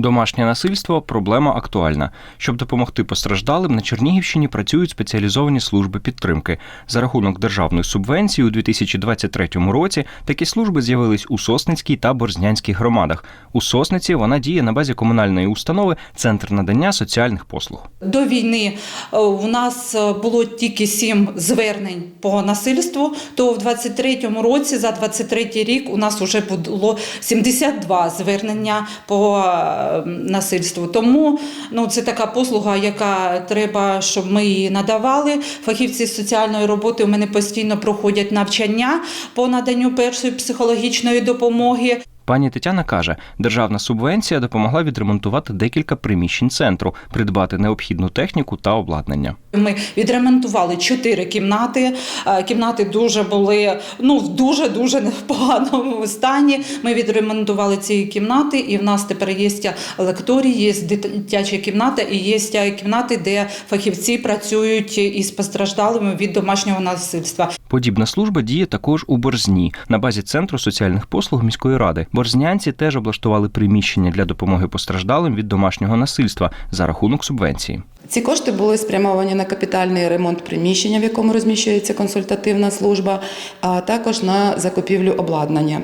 Домашнє насильство проблема актуальна. Щоб допомогти постраждалим, на Чернігівщині працюють спеціалізовані служби підтримки. За рахунок державної субвенції у 2023 році такі служби з'явились у Сосницькій та Борзнянській громадах. У Сосниці вона діє на базі комунальної установи Центр надання соціальних послуг. До війни е, у нас е, було тільки сім звернень по насильству. То в 23-му році, за 23-й рік, у нас вже було 72 звернення по е, насильству. Тому ну, це така послуга, яка треба, щоб ми її надавали. Фахівці соціальної роботи у мене постійно проходять навчання по наданню першої психологічної допомоги. Пані Тетяна каже, державна субвенція допомогла відремонтувати декілька приміщень центру, придбати необхідну техніку та обладнання. Ми відремонтували чотири кімнати. Е, Кімнати дуже були ну в дуже дуже поганому стані. Ми відремонтували ці кімнати, і в нас тепер є лекторій, є дитяча кімната і є кімнати, де фахівці працюють із постраждалими від домашнього насильства. Подібна служба діє також у Борзні на базі центру соціальних послуг міської ради. Борзнянці теж облаштували приміщення для допомоги постраждалим від домашнього насильства за рахунок субвенції. Ці кошти були спрямовані на капітальний ремонт приміщення, в якому розміщується консультативна служба, а також на закупівлю обладнання.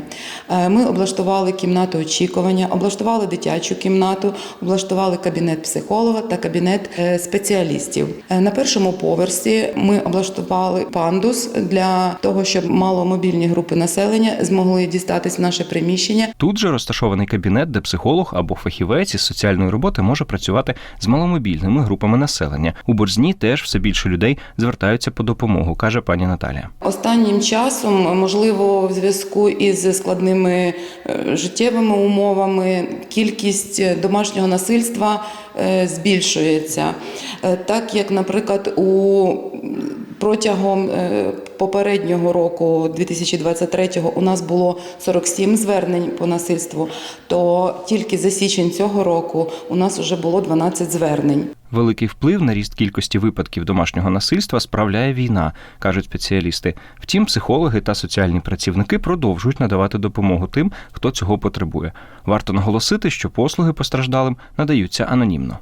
Е, Ми облаштували кімнату очікування, облаштували дитячу кімнату, облаштували кабінет психолога та кабінет е, спеціалістів. Е, На першому поверсі ми облаштували пандус для того, щоб маломобільні групи населення змогли дістатись в наше приміщення. Тут же розташований кабінет, де психолог або фахівець із соціальної роботи може працювати з маломобільними групами населення. У Борзні теж все більше людей звертаються по допомогу, каже пані Наталія. Останнім часом, можливо, в зв'язку із складними е, життєвими умовами, кількість е, домашнього насильства е, збільшується. Так як, наприклад, у протягом е, попереднього року, 2023-го, у нас було 47 звернень по насильству, то тільки за січень цього року у нас вже було 12 звернень. Великий вплив на ріст кількості випадків домашнього насильства справляє війна, кажуть спеціалісти. Втім, психологи та соціальні працівники продовжують надавати допомогу тим, хто цього потребує. Варто наголосити, що послуги постраждалим надаються анонімно.